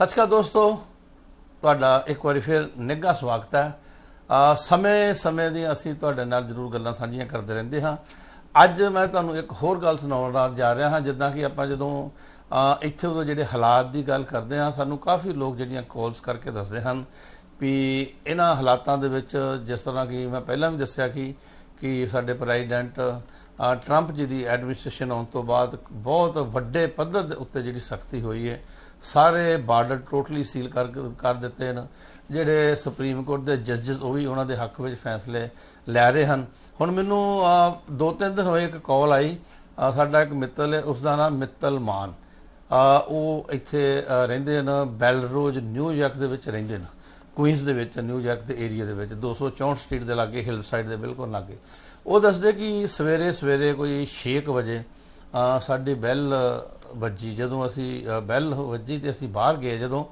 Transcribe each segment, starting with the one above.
ਸਤਿ ਸ਼੍ਰੀ ਅਕਾਲ ਦੋਸਤੋ। ਤੁਹਾਡਾ ਇੱਕ ਵਾਰੀ ਫਿਰ ਨਿੱਘਾ ਸਵਾਗਤ ਹੈ। ਸਮੇਂ ਸਮੇਂ ਦੀਆਂ ਅਸੀਂ ਤੁਹਾਡੇ ਨਾਲ ਜ਼ਰੂਰ ਗੱਲਾਂ ਸਾਂਝੀਆਂ ਕਰਦੇ ਰਹਿੰਦੇ ਹਾਂ। ਅੱਜ ਮੈਂ ਤੁਹਾਨੂੰ ਇੱਕ ਹੋਰ ਗੱਲ ਸੁਣਾਉਣ ਨਾਲ ਜਾ ਰਿਹਾ ਹਾਂ ਜਿੱਦਾਂ ਕਿ ਆਪਾਂ ਜਦੋਂ ਅ, ਇੱਥੇ ਉਹ ਜਿਹੜੇ ਹਾਲਾਤ ਦੀ ਗੱਲ ਕਰਦੇ ਹਾਂ ਸਾਨੂੰ ਕਾਫੀ ਲੋਕ ਜਿਹੜੀਆਂ ਕਾਲਸ ਕਰਕੇ ਦੱਸਦੇ ਹਨ ਵੀ ਇਹਨਾਂ ਹਾਲਾਤਾਂ ਦੇ ਵਿੱਚ ਜਿਸ ਤਰ੍ਹਾਂ ਕਿ ਮੈਂ ਪਹਿਲਾਂ ਵੀ ਦੱਸਿਆ ਕਿ ਕਿ ਸਾਡੇ ਪ੍ਰੈਜ਼ੀਡੈਂਟ ਟਰੰਪ ਜੀ ਦੀ ਐਡਮਿਨਿਸਟ੍ਰੇਸ਼ਨ ਆਉਣ ਤੋਂ ਬਾਅਦ ਬਹੁਤ ਵੱਡੇ ਪੱਧਰ ਦੇ ਉੱਤੇ ਜਿਹੜੀ ਸਖਤੀ ਹੋਈ ਹੈ ਸਾਰੇ ਬਾਰਡਰ ਟੋਟਲੀ ਸੀਲ ਕਰ ਕਰ ਦਿੱਤੇ ਹਨ। ਜਿਹੜੇ ਸੁਪਰੀਮ ਕੋਰਟ ਦੇ ਜੱਜਸ, ਉਹ ਵੀ ਉਹਨਾਂ ਦੇ ਹੱਕ ਵਿੱਚ ਫੈਸਲੇ ਲੈ ਰਹੇ ਹਨ। ਹੁਣ ਮੈਨੂੰ ਦੋ ਤਿੰਨ ਦਿਨ ਹੋਏ ਇੱਕ ਕਾਲ ਆਈ। ਸਾਡਾ ਇੱਕ ਮਿੱਤਲ ਹੈ ਉਸ ਦਾ ਨਾਮ ਮਿੱਤਲ ਮਾਨ। ਉਹ ਇੱਥੇ ਰਹਿੰਦੇ ਨੇ ਬੈਲਰੋਜ ਨਿਊਯਾਰਕ ਦੇ ਵਿੱਚ ਰਹਿੰਦੇ ਨੇ ਕੁਈਨਸ ਦੇ ਵਿੱਚ ਨਿਊਯਾਰਕ ਦੇ ਏਰੀਆ ਦੇ ਵਿੱਚ 264 ਸਟਰੀਟ ਦੇ ਲਾਗੇ ਹਿਲ ਸਾਈਡ ਦੇ ਬਿਲਕੁਲ ਲਾਗੇ। ਉਹ ਦੱਸਦੇ ਕਿ ਸਵੇਰੇ ਸਵੇਰੇ ਕੋਈ 6 ਵਜੇ ਸਾਡੀ ਬੈਲ ਵੱਜੀ ਜਦੋਂ ਅਸੀਂ ਅ, ਬੈਲ ਵੱਜੀ ਤੇ ਅਸੀਂ ਬਾਹਰ ਗਏ ਜਦੋਂ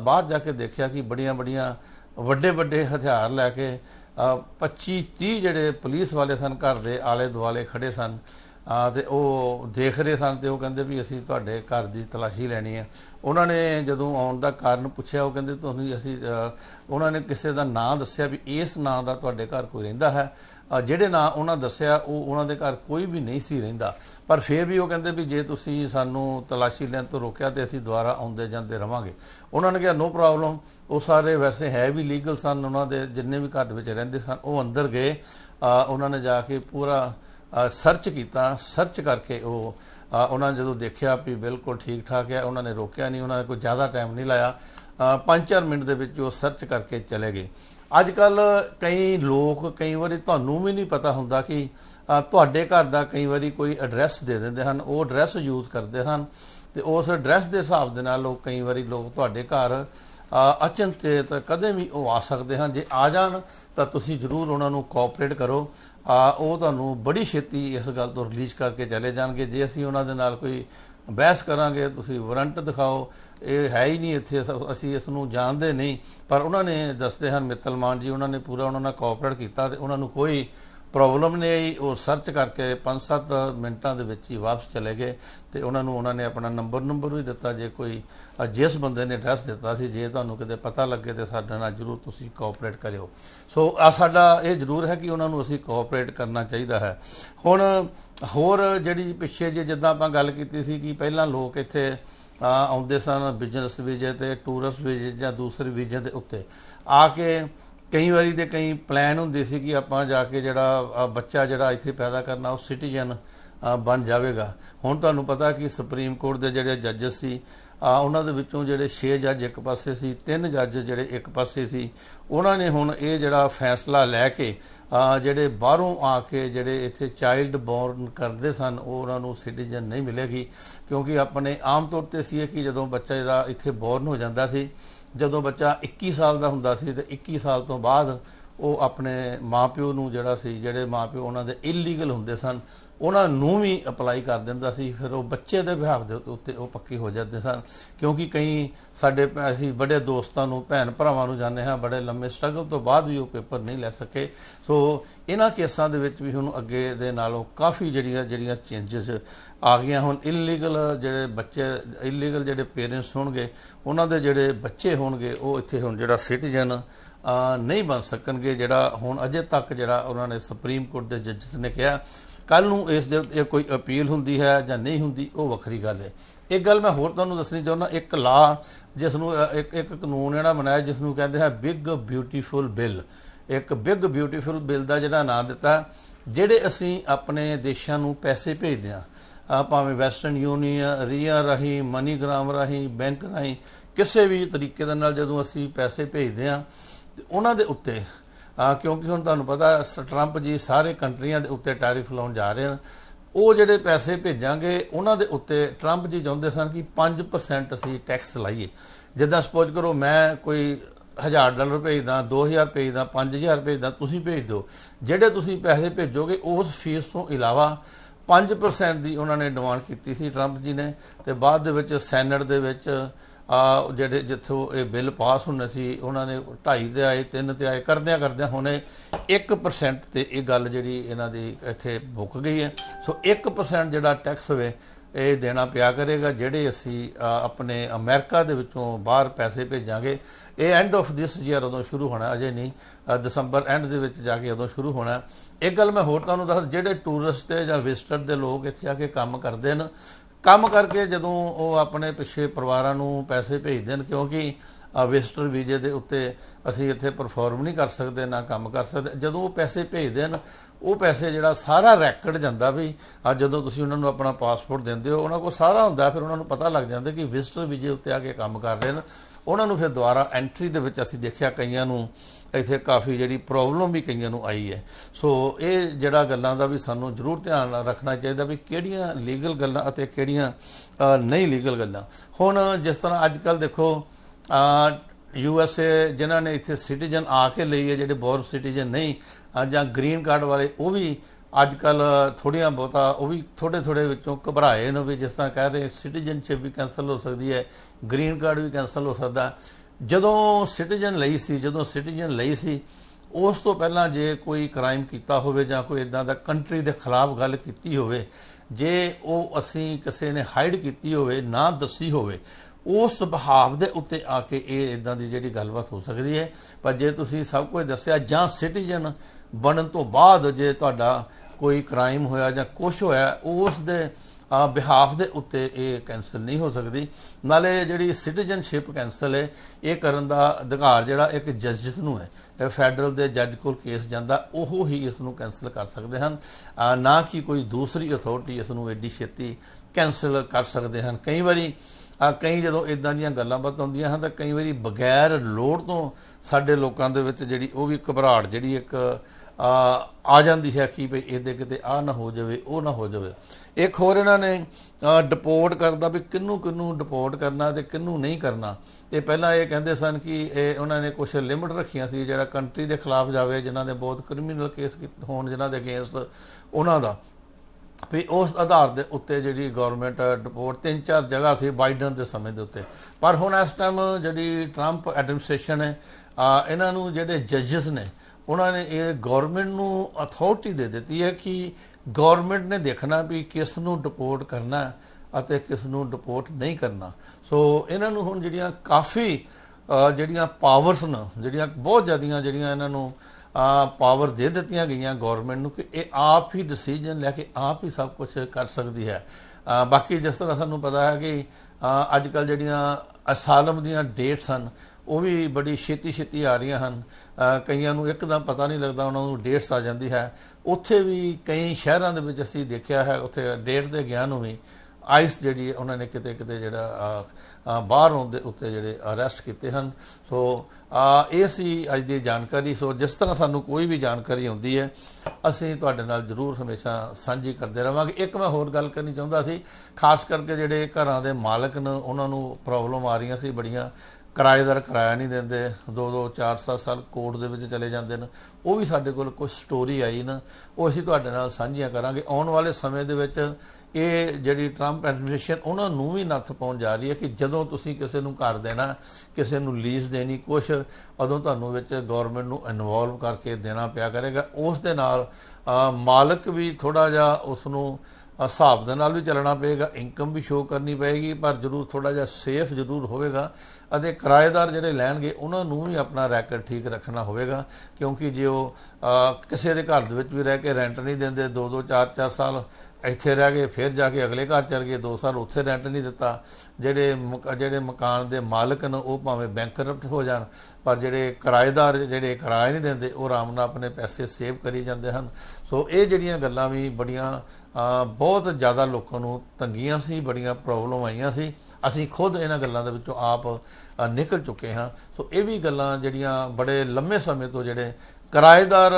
ਬਾਹਰ ਜਾ ਕੇ ਦੇਖਿਆ ਕਿ ਬੜੀਆਂ ਬੜੀਆਂ ਵੱਡੇ ਵੱਡੇ ਹਥਿਆਰ ਲੈ ਕੇ 25 30 ਜਿਹੜੇ ਪੁਲਿਸ ਵਾਲੇ ਸਨ ਘਰ ਦੇ ਆਲੇ ਦੁਆਲੇ ਖੜੇ ਸਨ ਆ ਤੇ ਉਹ ਦੇਖ ਰਹੇ ਸਨ ਤੇ ਉਹ ਕਹਿੰਦੇ ਵੀ ਅਸੀਂ ਤੁਹਾਡੇ ਘਰ ਦੀ ਤਲਾਸ਼ੀ ਲੈਣੀ ਹੈ ਉਹਨਾਂ ਨੇ ਜਦੋਂ ਆਉਣ ਦਾ ਕਾਰਨ ਪੁੱਛਿਆ, ਉਹ ਕਹਿੰਦੇ ਤੁਹਾਨੂੰ ਅਸੀਂ ਉਹਨਾਂ ਨੇ ਕਿਸੇ ਦਾ ਨਾਂ ਦੱਸਿਆ ਵੀ ਇਸ ਨਾਂ ਦਾ ਤੁਹਾਡੇ ਘਰ ਕੋਈ ਰਹਿੰਦਾ ਹੈ। ਜਿਹੜੇ ਨਾਂ ਉਹਨਾਂ ਦੱਸਿਆ, ਉਹ ਉਹਨਾਂ ਦੇ ਘਰ ਕੋਈ ਵੀ ਨਹੀਂ ਸੀ ਰਹਿੰਦਾ। ਪਰ ਫਿਰ ਵੀ ਉਹ ਕਹਿੰਦੇ ਵੀ ਜੇ ਤੁਸੀਂ ਸਾਨੂੰ ਤਲਾਸ਼ੀ ਲੈਣ ਤੋਂ ਰੋਕਿਆ ਤੇ ਅਸੀਂ ਦੁਬਾਰਾ ਆਉਂਦੇ ਜਾਂਦੇ ਰਵਾਂਗੇ। ਉਹਨਾਂ ਨੇ ਕਿਹਾ ਨੋ ਪ੍ਰੋਬਲਮ ਉਹ ਸਾਰੇ ਵੈਸੇ ਹੈ ਵੀ ਲੀਗਲ ਸਨ, ਉਹਨਾਂ ਦੇ ਜਿੰਨੇ ਵੀ ਘਰ ਵਿੱਚ ਰਹਿੰਦੇ ਸਨ, ਉਹ ਅੰਦਰ ਗਏ। ਉਹਨਾਂ ਨੇ ਜਾ ਕੇ ਪੂਰਾ ਸਰਚ ਕੀਤਾ ਸਰਚ ਕਰਕੇ ਉਹ ਉਹਨਾਂ ਜਦੋਂ ਦੇਖਿਆ ਵੀ ਬਿਲਕੁਲ ਠੀਕ ਠਾਕ ਹੈ, ਉਹਨਾਂ ਨੇ ਰੋਕਿਆ ਨਹੀਂ, ਉਹਨਾਂ ਨੇ ਕੋਈ ਜ਼ਿਆਦਾ ਟਾਈਮ ਨਹੀਂ ਲਾਇਆ। 5-4 ਮਿੰਟ ਦੇ ਵਿੱਚ ਉਹ ਸਰਚ ਕਰਕੇ ਚਲੇ ਗਏ। ਅੱਜ ਕੱਲ ਕਈ ਲੋਕ ਕਈ ਵਾਰੀ ਤੁਹਾਨੂੰ ਵੀ ਨਹੀਂ ਪਤਾ ਹੁੰਦਾ ਕਿ ਤੁਹਾਡੇ ਘਰ ਦਾ ਕਈ ਵਾਰੀ ਕੋਈ ਐਡਰੈਸ ਦੇ ਦਿੰਦੇ ਹਨ, ਉਹ ਐਡਰੈਸ ਯੂਜ਼ ਕਰਦੇ ਹਨ ਤੇ ਉਸ ਐਡਰੈਸ ਦੇ ਹਿਸਾਬ ਦੇ ਨਾਲ ਲੋਕ ਕਈ ਵਾਰੀ ਲੋਕ ਤੁਹਾਡੇ ਘਰ ਅਚਨਚੇਤ ਕਦੇ ਵੀ ਉਹ ਆ ਸਕਦੇ ਹਨ। ਜੇ ਆ ਜਾਣ ਤਾਂ ਤੁਸੀਂ ਜ਼ਰੂਰ ਉਹਨਾਂ ਨੂੰ ਕੋਆਪਰੇਟ ਕਰੋ। ਆ, ਉਹ ਤੁਹਾਨੂੰ ਬੜੀ ਛੇਤੀ ਇਸ ਗੱਲ ਤੋਂ ਰਿਲੀਜ਼ ਕਰਕੇ ਚਲੇ ਜਾਣਗੇ। ਜੇ ਅਸੀਂ ਉਹਨਾਂ ਦੇ ਨਾਲ ਕੋਈ ਬਹਿਸ ਕਰਾਂਗੇ, ਤੁਸੀਂ ਵਾਰੰਟ ਦਿਖਾਓ। ਇਹ ਹੈ ਹੀ ਨਹੀਂ ਇੱਥੇ, ਅਸੀਂ ਇਸ ਨੂੰ ਜਾਣਦੇ ਨਹੀਂ। ਪਰ ਉਹਨਾਂ ਨੇ ਦੱਸਦੇ ਹਨ ਮਿੱਤਲਮਾਨ ਜੀ, ਉਹਨਾਂ ਨੇ ਪੂਰਾ ਉਹਨਾਂ ਨਾਲ ਕੋਆਪਰੇਟ ਕੀਤਾ ਤੇ ਉਹਨਾਂ ਨੂੰ ਕੋਈ ਪ੍ਰੋਬਲਮ ਨੇ ਆਈ ਉਹ ਸਰਚ ਕਰਕੇ 5-7 ਮਿੰਟਾਂ ਦੇ ਵਿੱਚ ਹੀ ਵਾਪਸ ਚਲੇ ਗਏ ਤੇ ਉਹਨਾਂ ਨੂੰ ਉਹਨਾਂ ਨੇ ਆਪਣਾ ਨੰਬਰ ਨੰਬਰ ਵੀ ਦਿੱਤਾ, ਜੇ ਕੋਈ ਜਿਸ ਬੰਦੇ ਨੇ ਐਡਰੈਸ ਦਿੱਤਾ ਸੀ, ਜੇ ਤੁਹਾਨੂੰ ਕਿਤੇ ਪਤਾ ਲੱਗੇ ਤੇ ਸਾਡੇ ਨਾਲ ਜਰੂਰ ਤੁਸੀਂ ਕੋਆਪਰੇਟ ਕਰਿਓ। ਸੋ, ਆ ਸਾਡਾ ਇਹ ਜ਼ਰੂਰ ਹੈ ਕਿ ਉਹਨਾਂ ਨੂੰ ਅਸੀਂ ਕੋਆਪਰੇਟ ਕਰਨਾ ਚਾਹੀਦਾ ਹੈ। ਹੁਣ, ਹੋਰ ਜਿਹੜੀ ਪਿੱਛੇ ਜੇ ਜਿੱਦਾਂ ਆਪਾਂ ਗੱਲ ਕੀਤੀ ਸੀ ਕਿ ਪਹਿਲਾਂ ਲੋਕ ਇੱਥੇ ਆਉਂਦੇ ਸਨ ਬਿਜ਼ਨਸ ਵੀਜ਼ੇ ਤੇ ਟੂਰਿਸਟ ਵੀਜ਼ੇ ਜਾਂ ਦੂਸਰੇ ਵੀਜ਼ੇ ਦੇ ਉੱਤੇ, ਆ ਕੇ ਕਈ ਵਾਰੀ ਦੇ ਕਈ ਪਲਾਨ ਹੁੰਦੇ ਸੀ ਕਿ ਆਪਾਂ ਜਾ ਕੇ ਜਿਹੜਾ ਬੱਚਾ ਜਿਹੜਾ ਇੱਥੇ ਪੈਦਾ ਕਰਨਾ, ਉਹ ਸਿਟੀਜ਼ਨ ਬਣ ਜਾਵੇਗਾ। ਹੁਣ ਤੁਹਾਨੂੰ ਪਤਾ ਕਿ ਸੁਪਰੀਮ ਕੋਰਟ ਦੇ ਜਿਹੜੇ ਜੱਜਸ ਸੀ ਆ ਉਹਨਾਂ ਦੇ ਵਿੱਚੋਂ ਜਿਹੜੇ 6 ਜੱਜ ਇੱਕ ਪਾਸੇ ਸੀ, ਤਿੰਨ ਜੱਜ ਜਿਹੜੇ ਇੱਕ ਪਾਸੇ ਸੀ, ਉਹਨਾਂ ਨੇ ਹੁਣ ਇਹ ਜਿਹੜਾ ਫੈਸਲਾ ਲੈ ਕੇ ਜਿਹੜੇ ਬਾਹਰੋਂ ਆ ਕੇ ਜਿਹੜੇ ਇੱਥੇ ਚਾਈਲਡ ਬੋਰਨ ਕਰਦੇ ਸਨ, ਉਹ ਉਹਨਾਂ ਨੂੰ ਸਿਟੀਜ਼ਨ ਨਹੀਂ ਮਿਲੇਗੀ। ਕਿਉਂਕਿ ਆਪਣੇ ਆਮ ਤੌਰ ਤੇ ਸੀ ਕਿ ਜਦੋਂ ਬੱਚਾ ਦਾ ਇੱਥੇ ਬੋਰਨ ਹੋ ਜਾਂਦਾ ਸੀ ਜਦੋਂ ਬੱਚਾ 21 ਸਾਲ ਦਾ ਹੁੰਦਾ ਸੀ ਤੇ 21 ਸਾਲ ਤੋਂ ਬਾਅਦ ਉਹ ਆਪਣੇ ਮਾਪਿਓ ਨੂੰ ਜਿਹੜਾ ਸੀ, ਜਿਹੜੇ ਮਾਪਿਓ ਉਹਨਾਂ ਦੇ ਇਲੀਗਲ ਹੁੰਦੇ ਸਨ ਉਹਨਾਂ ਨੂੰ ਵੀ ਅਪਲਾਈ ਕਰ ਦਿੰਦਾ ਸੀ, ਫਿਰ ਉਹ ਬੱਚੇ ਦੇ ਵਿਭਾਗ ਦੇ ਉੱਤੇ ਉਹ ਪੱਕੇ ਹੋ ਜਾਂਦੇ ਸਨ। ਕਿਉਂਕਿ ਕਈ ਸਾਡੇ ਭੈ- ਅਸੀਂ ਬੜੇ ਦੋਸਤਾਂ ਨੂੰ, ਭੈਣ ਭਰਾਵਾਂ ਨੂੰ ਜਾਣਦੇ ਹਾਂ, ਬੜੇ ਲੰਮੇ ਸਟਰਗਲ ਤੋਂ ਬਾਅਦ ਵੀ ਉਹ ਪੇਪਰ ਨਹੀਂ ਲੈ ਸਕੇ। ਸੋ ਇਹਨਾਂ ਕੇਸਾਂ ਦੇ ਵਿੱਚ ਵੀ ਹੁਣ ਅੱਗੇ ਦੇ ਨਾਲੋਂ ਕਾਫੀ ਜਿਹੜੀਆਂ ਜਿਹੜੀਆਂ ਚੇਂਜਸ ਆ ਗਈਆਂ ਹੁਣ। ਇਲੀਗਲ ਜਿਹੜੇ ਬੱਚੇ ਇਲੀਗਲ ਜਿਹੜੇ ਪੇਰੈਂਟਸ ਹੋਣਗੇ, ਉਹਨਾਂ ਦੇ ਜਿਹੜੇ ਬੱਚੇ ਹੋਣਗੇ, ਉਹ ਇੱਥੇ ਹੁਣ ਜਿਹੜਾ ਸਿਟੀਜ਼ਨ ਨਹੀਂ ਬਣ ਸਕਣਗੇ, ਜਿਹੜਾ ਹੁਣ ਅਜੇ ਤੱਕ ਜਿਹੜਾ ਉਹਨਾਂ ਨੇ ਸੁਪਰੀਮ ਕੋਰਟ ਦੇ ਜੱਜਸ ਨੇ ਕਿਹਾ ਕੱਲ ਨੂੰ ਇਸ ਦੇ ਉੱਤੇ ਕੋਈ ਅਪੀਲ ਹੁੰਦੀ ਹੈ ਜਾਂ ਨਹੀਂ ਹੁੰਦੀ, ਉਹ ਵੱਖਰੀ ਗੱਲ ਹੈ। ਇੱਕ ਗੱਲ ਮੈਂ ਹੋਰ ਤੁਹਾਨੂੰ ਦੱਸਣੀ ਚਾਹੁੰਦਾ, ਇੱਕ ਲਾ ਜਿਸ ਨੂੰ ਇੱਕ ਇੱਕ ਕਾਨੂੰਨ ਜਿਹੜਾ ਬਣਾਇਆ ਜਿਸ ਨੂੰ ਕਹਿੰਦੇ ਹੈ ਬਿਗ ਬਿਊਟੀਫੁਲ ਬਿੱਲ ਇੱਕ ਬਿਗ ਬਿਊਟੀਫੁਲ ਬਿੱਲ ਦਾ ਜਿਹੜਾ ਨਾਮ ਦਿੱਤਾ, ਜਿਹੜੇ ਅਸੀਂ ਆਪਣੇ ਦੇਸ਼ਾਂ ਨੂੰ ਪੈਸੇ ਭੇਜਦੇ ਆ ਆ ਭਾਵੇਂ ਵੈਸਟਰਨ ਯੂਨੀਅਨ ਰੀਆ ਰਾਹੀਂ ਮਨੀਗ੍ਰਾਮ ਰਾਹੀਂ ਬੈਂਕ ਰਾਹੀਂ, ਕਿਸੇ ਵੀ ਤਰੀਕੇ ਦੇ ਨਾਲ ਜਦੋਂ ਅਸੀਂ ਪੈਸੇ ਭੇਜਦੇ ਆ ਤੇ ਉਹਨਾਂ ਦੇ ਉੱਤੇ ਕਿਉਂਕਿ ਹੁਣ ਤੁਹਾਨੂੰ ਪਤਾ ਸ- ਟਰੰਪ ਜੀ ਸਾਰੇ ਕੰਟਰੀਆਂ ਦੇ ਉੱਤੇ ਟੈਰਿਫ ਲਾਉਣ ਜਾ ਰਹੇ ਹਨ। ਉਹ ਜਿਹੜੇ ਪੈਸੇ ਭੇਜਾਂਗੇ, ਉਹਨਾਂ ਦੇ ਉੱਤੇ ਟਰੰਪ ਜੀ ਚਾਹੁੰਦੇ ਸਨ ਕਿ 5% ਅਸੀਂ ਟੈਕਸ ਲਾਈਏ। ਜਿੱਦਾਂ ਸਪੋਜ਼ ਕਰੋ, ਮੈਂ ਕੋਈ 1000 ਡਾਲਰ ਭੇਜਦਾ 2000 ਭੇਜਦਾ 5000 ਭੇਜਦਾ, ਤੁਸੀਂ ਭੇਜ ਦਿਓ। ਜਿਹੜੇ ਤੁਸੀਂ ਪੈਸੇ ਭੇਜੋਗੇ, ਉਸ ਫੀਸ ਤੋਂ ਇਲਾਵਾ 5% ਦੀ ਉਹਨਾਂ ਨੇ ਡਿਮਾਂਡ ਕੀਤੀ ਸੀ ਟਰੰਪ ਜੀ ਨੇ। ਤੇ ਬਾਅਦ ਦੇ ਵਿੱਚ ਸੈਨੇਟ ਦੇ ਵਿੱਚ ਆ ਜਿਹੜੇ ਜਿੱਥੋਂ ਇਹ ਬਿੱਲ ਪਾਸ ਹੁੰਨੇ ਸੀ, ਉਹਨਾਂ ਨੇ 2.5 ਤੇ ਆਏ 3 ਤੇ ਆਏ, ਕਰਦਿਆਂ ਕਰਦਿਆਂ ਹੁਣੇ 1% ਤੇ ਇਹ ਗੱਲ ਜਿਹੜੀ ਇਹਨਾਂ ਦੀ ਇੱਥੇ ਮੁੱਕ ਗਈ ਹੈ। ਸੋ 1% ਜਿਹੜਾ ਟੈਕਸ ਹੋਵੇ ਇਹ ਦੇਣਾ ਪਿਆ ਕਰੇਗਾ, ਜਿਹੜੇ ਅਸੀਂ ਆਪਣੇ ਅਮਰੀਕਾ ਦੇ ਵਿੱਚੋਂ ਬਾਹਰ ਪੈਸੇ ਭੇਜਾਂਗੇ, ਇਹ ਐਂਡ ਆਫ ਦਿਸ ਈਅਰ ਉਦੋਂ ਸ਼ੁਰੂ ਹੋਣਾ, ਅਜੇ ਨਹੀਂ ਦਸੰਬਰ ਐਂਡ ਦੇ ਵਿੱਚ ਜਾ ਕੇ ਉਦੋਂ ਸ਼ੁਰੂ ਹੋਣਾ। ਇੱਕ ਗੱਲ ਮੈਂ ਹੋਰ ਤੁਹਾਨੂੰ ਦੱਸ, ਜਿਹੜੇ ਟੂਰਿਸਟ ਤੇ ਜਾਂ ਵਿਜ਼ਟਰ ਦੇ ਲੋਕ ਇੱਥੇ ਆ ਕੇ ਕੰਮ ਕਰਦੇ ਨੇ ਕੰਮ ਕਰਕੇ ਜਦੋਂ ਉਹ ਆਪਣੇ ਪਿੱਛੇ ਪਰਿਵਾਰਾਂ ਨੂੰ ਪੈਸੇ ਭੇਜਦੇ ਨੇ ਕਿਉਂਕਿ ਵਿਜ਼ਟਰ ਵੀਜ਼ੇ ਦੇ ਉੱਤੇ ਅਸੀਂ ਇੱਥੇ ਪਰਫਾਰਮ ਨਹੀਂ ਕਰ ਸਕਦੇ, ਨਾ ਕੰਮ ਕਰ ਸਕਦੇ। ਜਦੋਂ ਉਹ ਪੈਸੇ ਭੇਜਦੇ ਨੇ ਉਹ ਪੈਸੇ ਜਿਹੜਾ ਸਾਰਾ ਰੈਕਡ ਜਾਂਦਾ ਵੀ, ਅੱਜ ਜਦੋਂ ਤੁਸੀਂ ਉਹਨਾਂ ਨੂੰ ਆਪਣਾ ਪਾਸਪੋਰਟ ਦਿੰਦੇ ਹੋ, ਉਹਨਾਂ ਕੋਲ ਸਾਰਾ ਹੁੰਦਾ, ਫਿਰ ਉਹਨਾਂ ਨੂੰ ਪਤਾ ਲੱਗ ਜਾਂਦਾ ਕਿ ਵਿਜ਼ਟਰ ਵੀਜ਼ੇ ਉੱਤੇ ਆ ਕੇ ਕੰਮ ਕਰ ਰਹੇ ਨੇ। ਉਹਨਾਂ ਨੂੰ ਫਿਰ ਦੁਬਾਰਾ ਐਂਟਰੀ ਦੇ ਵਿੱਚ ਅਸੀਂ ਦੇਖਿਆ ਕਈਆਂ ਨੂੰ ਇੱਥੇ ਕਾਫੀ ਜਿਹੜੀ ਪ੍ਰੋਬਲਮ ਵੀ ਕਈਆਂ ਨੂੰ ਆਈ ਹੈ। ਸੋ ਇਹ ਜਿਹੜਾ ਗੱਲਾਂ ਦਾ ਵੀ ਸਾਨੂੰ ਜ਼ਰੂਰ ਧਿਆਨ ਰੱਖਣਾ ਚਾਹੀਦਾ ਵੀ ਕਿਹੜੀਆਂ ਲੀਗਲ ਗੱਲਾਂ ਅਤੇ ਕਿਹੜੀਆਂ ਨਹੀਂ ਲੀਗਲ ਗੱਲਾਂ। ਹੁਣ ਜਿਸ ਤਰ੍ਹਾਂ ਅੱਜ ਕੱਲ ਦੇਖੋ ਯੂ ਐਸ ਏ ਜਿਨ੍ਹਾਂ ਨੇ ਇੱਥੇ ਸਿਟੀਜ਼ਨ ਆ ਕੇ ਲਈ ਹੈ, ਜਿਹੜੇ ਬੋਰਨ ਸਿਟੀਜ਼ਨ ਨਹੀਂ ਜਾਂ ਗ੍ਰੀਨ ਕਾਰਡ ਵਾਲੇ, ਉਹ ਵੀ ਅੱਜ ਕੱਲ ਥੋੜੀਆਂ ਬਹੁਤਾ, ਉਹ ਵੀ ਥੋੜੇ ਥੋੜੇ ਵਿੱਚੋਂ ਘਬਰਾਏ ਨੇ ਵੀ ਜਿਸ ਤਰ੍ਹਾਂ ਕਹਿ ਰਹੇ ਸਿਟੀਜ਼ਨਸ਼ਿਪ ਵੀ ਕੈਨਸਲ ਹੋ ਸਕਦੀ ਹੈ, ਗ੍ਰੀਨ ਕਾਰਡ ਵੀ ਕੈਨਸਲ ਹੋ ਸਕਦਾ। ਜਦੋਂ ਸਿਟੀਜ਼ਨ ਲਈ ਸੀ, ਜਦੋਂ ਸਿਟੀਜ਼ਨ ਲਈ ਸੀ, ਉਸ ਤੋਂ ਪਹਿਲਾਂ ਜੇ ਕੋਈ ਕ੍ਰਾਈਮ ਕੀਤਾ ਹੋਵੇ ਜਾਂ ਕੋਈ ਇਦਾਂ ਦਾ ਕੰਟਰੀ ਦੇ ਖਿਲਾਫ ਗੱਲ ਕੀਤੀ ਹੋਵੇ, ਜੇ ਉਹ ਅਸੀਂ ਕਿਸੇ ਨੇ ਹਾਈਡ ਕੀਤੀ ਹੋਵੇ, ਨਾ ਦੱਸੀ ਹੋਵੇ, ਉਸ ਸੁਭਾਵ ਦੇ ਉੱਤੇ ਆ ਕੇ ਇਹ ਇਦਾਂ ਦੀ ਜਿਹੜੀ ਗੱਲਬਾਤ ਹੋ ਸਕਦੀ ਹੈ। ਪਰ ਜੇ ਤੁਸੀਂ ਸਭ ਕੁਝ ਦੱਸਿਆ ਜਾਂ ਸਿਟੀਜ਼ਨ ਬਣਨ ਤੋਂ ਬਾਅਦ ਜੇ ਤੁਹਾਡਾ ਕੋਈ ਕ੍ਰਾਈਮ ਹੋਇਆ ਜਾਂ ਕੁਝ ਹੋਇਆ, ਉਸ ਦੇ ਬਿਹਾਫ ਦੇ ਉੱਤੇ ਇਹ ਕੈਨਸਲ ਨਹੀਂ ਹੋ ਸਕਦੀ। ਨਾਲੇ ਜਿਹੜੀ ਸਿਟੀਜ਼ਨਸ਼ਿਪ ਕੈਨਸਲ ਹੈ, ਇਹ ਕਰਨ ਦਾ ਅਧਿਕਾਰ ਜਿਹੜਾ ਇੱਕ ਜੱਜ ਨੂੰ ਹੈ। ਫੈਡਰਲ ਦੇ ਜੱਜ ਕੋਲ ਕੇਸ ਜਾਂਦਾ, ਉਹ ਹੀ ਇਸ ਨੂੰ ਕੈਨਸਲ ਕਰ ਸਕਦੇ ਹਨ। ਨਾ ਕਿ ਕੋਈ ਦੂਸਰੀ ਅਥਾਰਟੀ ਇਸ ਨੂੰ ਐਡੀ ਛੇਤੀ ਕੈਨਸਲ ਕਰ ਸਕਦੇ ਹਨ। ਕਈ ਵਾਰੀ, ਆ, ਕਈ ਜਦੋਂ ਇਦਾਂ ਦੀਆਂ ਗੱਲਾਂ ਬਾਤਾਂ ਹੁੰਦੀਆਂ ਹਨ, ਤਾਂ ਕਈ ਵਾਰੀ ਬਗੈਰ ਲੋੜ ਤੋਂ ਸਾਡੇ ਲੋਕਾਂ ਦੇ ਵਿੱਚ ਜਿਹੜੀ ਉਹ ਵੀ ਘਬਰਾਹਟ, ਜਿਹੜੀ ਇੱਕ ਆ ਜਾਂਦੀ ਹੈ ਕਿ ਭਈ ਇਹਦੇ ਕਿਤੇ ਆ ਨਾ ਹੋ ਜਾਵੇ, ਉਹ ਨਾ ਹੋ ਜਾਵੇ। ਇੱਕ ਹੋਰ ਇਹਨਾਂ ਨੇ ਡਿਪੋਰਟ ਕਰਦਾ ਵੀ ਕਿੰਨੂੰ ਕਿੰਨੂੰ ਡਿਪੋਰਟ ਕਰਨਾ ਤੇ ਕਿੰਨੂੰ ਨਹੀਂ ਕਰਨਾ। ਇਹ ਪਹਿਲਾਂ ਇਹ ਕਹਿੰਦੇ ਸਨ ਕਿ ਇਹ ਉਹਨਾਂ ਨੇ ਕੁਝ ਲਿਮਟ ਰੱਖੀਆਂ ਸੀ ਜਿਹੜਾ ਕੰਟਰੀ ਦੇ ਖਿਲਾਫ ਜਾਵੇ, ਜਿਨ੍ਹਾਂ ਦੇ ਬਹੁਤ ਕ੍ਰਿਮੀਨਲ ਕੇਸ ਹੋਣ, ਜਿਨ੍ਹਾਂ ਦੇ ਅਗੇਂਸਟ ਉਹਨਾਂ ਦਾ। ਵੀ ਉਸ ਆਧਾਰ ਦੇ ਉੱਤੇ ਜਿਹੜੀ ਗਵਰਨਮੈਂਟ ਡਿਪੋਰਟ ਤਿੰਨ ਚਾਰ ਜਗ੍ਹਾ ਸੀ ਬਾਈਡਨ ਦੇ ਸਮੇਂ ਦੇ ਉੱਤੇ। ਪਰ ਹੁਣ ਇਸ ਟਾਈਮ ਜਿਹੜੀ ਟਰੰਪ ਐਡਮਿਨਿਸਟ੍ਰੇਸ਼ਨ ਹੈ ਇਹਨਾਂ ਨੂੰ ਜਿਹੜੇ ਜੱਜਸ ਨੇ ਉਹਨਾਂ ਨੇ ਇਹ ਗਵਰਨਮੈਂਟ ਨੂੰ ਅਥਾਰਟੀ ਦੇ ਦਿੱਤੀ ਹੈ ਕਿ ਗਵਰਨਮੈਂਟ ਨੇ ਦੇਖਣਾ ਵੀ ਕਿਸ ਨੂੰ ਡਿਪੋਰਟ ਕਰਨਾ ਅਤੇ ਕਿਸ ਨੂੰ ਡਿਪੋਰਟ ਨਹੀਂ ਕਰਨਾ। ਸੋ ਇਹਨਾਂ ਨੂੰ ਹੁਣ ਜਿਹੜੀਆਂ ਕਾਫੀ ਜਿਹੜੀਆਂ ਪਾਵਰਸ ਨੇ, ਜਿਹੜੀਆਂ ਬਹੁਤ ਜ਼ਿਆਦੀਆਂ ਜਿਹੜੀਆਂ ਇਹਨਾਂ ਨੂੰ ਪਾਵਰ ਦੇ ਦਿੱਤੀਆਂ ਗਈਆਂ ਗਵਰਨਮੈਂਟ ਨੂੰ ਕਿ ਇਹ ਆਪ ਹੀ ਡਿਸੀਜਨ ਲੈ ਕੇ ਆਪ ਹੀ ਸਭ ਕੁਝ ਕਰ ਸਕਦੀ ਹੈ। ਬਾਕੀ ਜਿਸ ਤਰ੍ਹਾਂ ਸਾਨੂੰ ਪਤਾ ਹੈ ਕਿ ਅੱਜ ਕੱਲ ਜਿਹੜੀਆਂ ਅਸਾਲਮ ਦੀਆਂ ਡੇਟਸ ਹਨ ਉਹ ਵੀ ਬੜੀ ਛੇਤੀ ਛੇਤੀ ਆ ਰਹੀਆਂ ਹਨ। ਕਈਆਂ ਨੂੰ ਇੱਕਦਮ ਪਤਾ ਨਹੀਂ ਲੱਗਦਾ ਉਹਨਾਂ ਨੂੰ ਡੇਟਸ ਆ ਜਾਂਦੀ ਹੈ। ਉੱਥੇ ਵੀ ਕਈ ਸ਼ਹਿਰਾਂ ਦੇ ਵਿੱਚ ਅਸੀਂ ਦੇਖਿਆ ਹੈ ਉੱਥੇ ਡੇਟ ਦੇ ਗਿਆਨ ਨੂੰ ਵੀ ਆਈਸ ਜਿਹੜੀ ਹੈ, ਉਹਨਾਂ ਨੇ ਕਿਤੇ ਕਿਤੇ ਜਿਹੜਾ ਬਾਹਰ ਆਉਣ ਦੇ ਉੱਤੇ ਜਿਹੜੇ ਅਰੈਸਟ ਕੀਤੇ ਹਨ। ਸੋ ਇਹ ਸੀ ਅੱਜ ਦੀ ਜਾਣਕਾਰੀ। ਸੋ ਜਿਸ ਤਰ੍ਹਾਂ ਸਾਨੂੰ ਕੋਈ ਵੀ ਜਾਣਕਾਰੀ ਹੁੰਦੀ ਹੈ ਅਸੀਂ ਤੁਹਾਡੇ ਨਾਲ ਜ਼ਰੂਰ ਹਮੇਸ਼ਾ ਸਾਂਝੀ ਕਰਦੇ ਰਵਾਂਗੇ। ਇੱਕ ਮੈਂ ਹੋਰ ਗੱਲ ਕਰਨੀ ਚਾਹੁੰਦਾ ਸੀ ਖਾਸ ਕਰਕੇ ਜਿਹੜੇ ਘਰਾਂ ਦੇ ਮਾਲਕ ਨੇ ਉਹਨਾਂ ਨੂੰ ਪ੍ਰੋਬਲਮ ਆ ਰਹੀਆਂ ਸੀ ਬੜੀਆਂ। ਕਿਰਾਏਦਾਰ ਕਿਰਾਇਆ ਨਹੀਂ ਦਿੰਦੇ, ਦੋ ਦੋ, ਚਾਰ, ਸੱਤ ਸਾਲ ਕੋਰਟ ਦੇ ਵਿੱਚ ਚਲੇ ਜਾਂਦੇ ਨੇ। ਉਹ ਵੀ ਸਾਡੇ ਕੋਲ ਕੁਝ ਸਟੋਰੀ ਆਈ ਨਾ, ਉਹ ਅਸੀਂ ਤੁਹਾਡੇ ਨਾਲ ਸਾਂਝੀਆਂ ਕਰਾਂਗੇ। ਆਉਣ ਵਾਲੇ ਸਮੇਂ ਦੇ ਵਿੱਚ ਇਹ ਜਿਹੜੀ ਟਰੰਪ ਐਡਮਿਨਿਸਟ੍ਰੇਸ਼ਨ ਉਹਨਾਂ ਨੂੰ ਵੀ ਨੱਥ ਪਾਉਣ ਜਾ ਰਹੀ ਹੈ ਕਿ ਜਦੋਂ ਤੁਸੀਂ ਕਿਸੇ ਨੂੰ ਘਰ ਦੇਣਾ, ਕਿਸੇ ਨੂੰ ਲੀਜ਼ ਦੇਣੀ ਕੁਝ ਉਦੋਂ ਤੁਹਾਨੂੰ ਵਿੱਚ ਗਵਰਨਮੈਂਟ ਨੂੰ ਇਨਵੋਲਵ ਕਰਕੇ ਦੇਣਾ ਪਿਆ ਕਰੇਗਾ। ਉਸ ਦੇ ਨਾਲ ਮਾਲਕ ਵੀ ਥੋੜਾ ਜਿਹਾ ਉਸ ਨੂੰ ਹਿਸਾਬ ਦੇ ਨਾਲ ਵੀ ਚੱਲਣਾ ਪਏਗਾ ਇਨਕਮ ਵੀ ਸ਼ੋ ਕਰਨੀ ਪਏਗੀ, ਪਰ ਜ਼ਰੂਰ ਥੋੜਾ ਜਿਹਾ ਸੇਫ ਜ਼ਰੂਰ ਹੋਵੇਗਾ। ਅਤੇ ਕਿਰਾਏਦਾਰ ਜਿਹੜੇ ਲੈਣਗੇ, ਉਹਨਾਂ ਨੂੰ ਵੀ ਆਪਣਾ ਰੈਕਟ ਠੀਕ ਰੱਖਣਾ ਹੋਵੇਗਾ, ਕਿਉਂਕਿ ਜੇ ਉਹ ਕਿਸੇ ਦੇ ਘਰ ਦੇ ਵਿੱਚ ਵੀ ਰਹਿ ਕੇ ਰੈਂਟ ਨਹੀਂ ਦਿੰਦੇ 2 2 4 4 ਸਾਲ ਇੱਥੇ ਰਹਿ ਗਏ, ਫਿਰ ਜਾ ਕੇ ਅਗਲੇ ਘਰ ਚਲ ਗਏ 2 ਸਾਲ ਉੱਥੇ ਰੈਂਟ ਨਹੀਂ ਦਿੱਤਾ, ਜਿਹੜੇ ਮਕ- ਜਿਹੜੇ ਮਕਾਨ ਦੇ ਮਾਲਕ ਨੇ, ਉਹ ਭਾਵੇਂ ਬੈਂਕਰਪਟ ਹੋ ਜਾਣ, ਪਰ ਜਿਹੜੇ ਕਿਰਾਏਦਾਰ ਜਿਹੜੇ ਕਿਰਾਏ ਨਹੀਂ ਦਿੰਦੇ, ਉਹ ਆਰਾਮ ਨਾਲ ਆਪਣੇ ਪੈਸੇ ਸੇਵ ਕਰੀ ਜਾਂਦੇ ਹਨ। ਸੋ ਇਹ ਜਿਹੜੀਆਂ ਗੱਲਾਂ ਵੀ ਬੜੀਆਂ ਬਹੁਤ ਜ਼ਿਆਦਾ ਲੋਕਾਂ ਨੂੰ ਤੰਗੀਆਂ ਸੀ, ਬੜੀਆਂ ਪ੍ਰੋਬਲਮ ਆਈਆਂ ਸੀ। ਅਸੀਂ ਖੁਦ ਇਹਨਾਂ ਗੱਲਾਂ ਦੇ ਵਿੱਚੋਂ ਆਪ ਨਿਕਲ ਚੁੱਕੇ ਹਾਂ। ਸੋ ਇਹ ਵੀ ਗੱਲਾਂ ਜਿਹੜੀਆਂ ਬੜੇ ਲੰਮੇ ਸਮੇਂ ਤੋਂ ਜਿਹੜੇ ਕਿਰਾਏਦਾਰ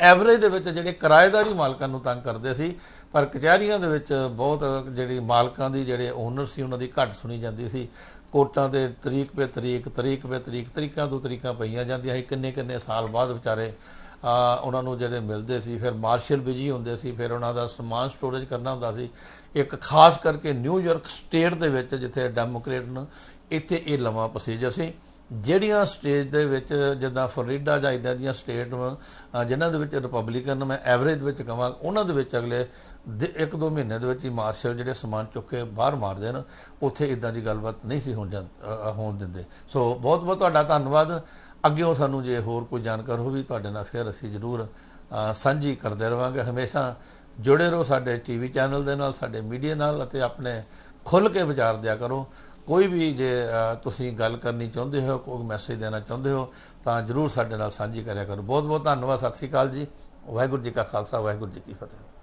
ਐਵਰੇਜ ਦੇ ਵਿੱਚ ਜਿਹੜੇ ਕਿਰਾਏਦਾਰੀ ਮਾਲਕਾਂ ਨੂੰ ਤੰਗ ਕਰਦੇ ਸੀ, ਪਰ ਕਚਹਿਰੀਆਂ ਦੇ ਵਿੱਚ ਬਹੁਤ ਜਿਹੜੀ ਮਾਲਕਾਂ ਦੀ ਜਿਹੜੇ ਓਨਰ ਸੀ, ਉਹਨਾਂ ਦੀ ਘੱਟ ਸੁਣੀ ਜਾਂਦੀ ਸੀ। ਕੋਰਟਾਂ ਦੇ ਤਰੀਕ ਪੇ ਤਰੀਕ ਤਰੀਕ ਪੇ ਤਰੀਕ, ਤਰੀਕਾਂ ਤੋਂ ਤਰੀਕਾਂ ਪਈਆਂ ਜਾਂਦੀਆਂ ਸੀ। ਕਿੰਨੇ ਕਿੰਨੇ ਸਾਲ ਬਾਅਦ ਵਿਚਾਰੇ ਉਹਨਾਂ ਨੂੰ ਜਿਹੜੇ ਮਿਲਦੇ ਸੀ, ਫਿਰ ਮਾਰਸ਼ਲ ਬਿਜ਼ੀ ਹੁੰਦੇ ਸੀ, ਫਿਰ ਉਹਨਾਂ ਦਾ ਸਮਾਨ ਸਟੋਰੇਜ ਕਰਨਾ ਹੁੰਦਾ ਸੀ। ਇੱਕ ਖਾਸ ਕਰਕੇ ਨਿਊਯਾਰਕ ਸਟੇਟ ਦੇ ਵਿੱਚ, ਜਿੱਥੇ ਡੈਮੋਕ੍ਰੇਟ ਨੇ, ਇੱਥੇ ਇਹ ਲੰਮਾ ਪ੍ਰੋਸੀਜਰ ਸੀ। ਜਿਹੜੀਆਂ ਸਟੇਜ ਦੇ ਵਿੱਚ, ਜਿੱਦਾਂ ਫਲੋਰੀਡਾ ਜਾਂ ਇਦਾਂ ਦੀਆਂ ਸਟੇਟ ਜਿਨ੍ਹਾਂ ਦੇ ਵਿੱਚ ਰਿਪਬਲਿਕਨ ਮੈਂ ਐਵਰੇਜ ਵਿੱਚ ਕਹਾਂ ਉਹਨਾਂ ਦੇ ਵਿੱਚ ਅਗਲੇ ਦੇ- ਇੱਕ ਦੋ ਮਹੀਨੇ ਦੇ ਵਿੱਚ ਹੀ ਮਾਰਸ਼ਲ ਜਿਹੜੇ ਸਮਾਨ ਚੁੱਕ ਕੇ ਬਾਹਰ ਮਾਰ ਦੇਣ ਉੱਥੇ ਇਦਾਂ ਦੀ ਗੱਲਬਾਤ ਨਹੀਂ ਸੀ ਹੋਣ ਜਾਂ- ਹੋਣ ਦਿੰਦੇ। ਸੋ ਬਹੁਤ ਬਹੁਤ ਤੁਹਾਡਾ ਧੰਨਵਾਦ। ਅੱਗੇ ਸਾਨੂੰ ਜੇ ਹੋਰ ਕੋਈ ਜਾਣਕਾਰੀ ਹੋਵੇ, ਤੁਹਾਡੇ ਨਾਲ ਫਿਰ ਅਸੀਂ ਜ਼ਰੂਰ ਸਾਂਝੀ ਕਰਦੇ ਰਵਾਂਗੇ। ਹਮੇਸ਼ਾ ਜੁੜੇ ਰਹੋ ਸਾਡੇ ਟੀਵੀ ਚੈਨਲ ਦੇ ਨਾਲ, ਸਾਡੇ ਮੀਡੀਆ ਨਾਲ ਅਤੇ ਆਪਣੇ ਖੁੱਲ ਕੇ ਵਿਚਾਰ ਦਿਆ ਕਰੋ। ਕੋਈ ਵੀ ਜੇ ਤੁਸੀਂ ਗੱਲ ਕਰਨੀ ਚਾਹੁੰਦੇ ਹੋ, ਕੋਈ ਮੈਸੇਜ ਦੇਣਾ ਚਾਹੁੰਦੇ ਹੋ, ਤਾਂ ਜਰੂਰ ਸਾਡੇ ਨਾਲ ਸਾਂਝੀ ਕਰਿਆ ਕਰੋ। ਬਹੁਤ ਬਹੁਤ ਧੰਨਵਾਦ, ਸਤਿ ਸ੍ਰੀ ਅਕਾਲ ਜੀ। ਵਾਹਿਗੁਰੂ ਜੀ ਕਾ ਖਾਲਸਾ, ਵਾਹਿਗੁਰੂ ਜੀ ਕੀ ਫਤਿਹ।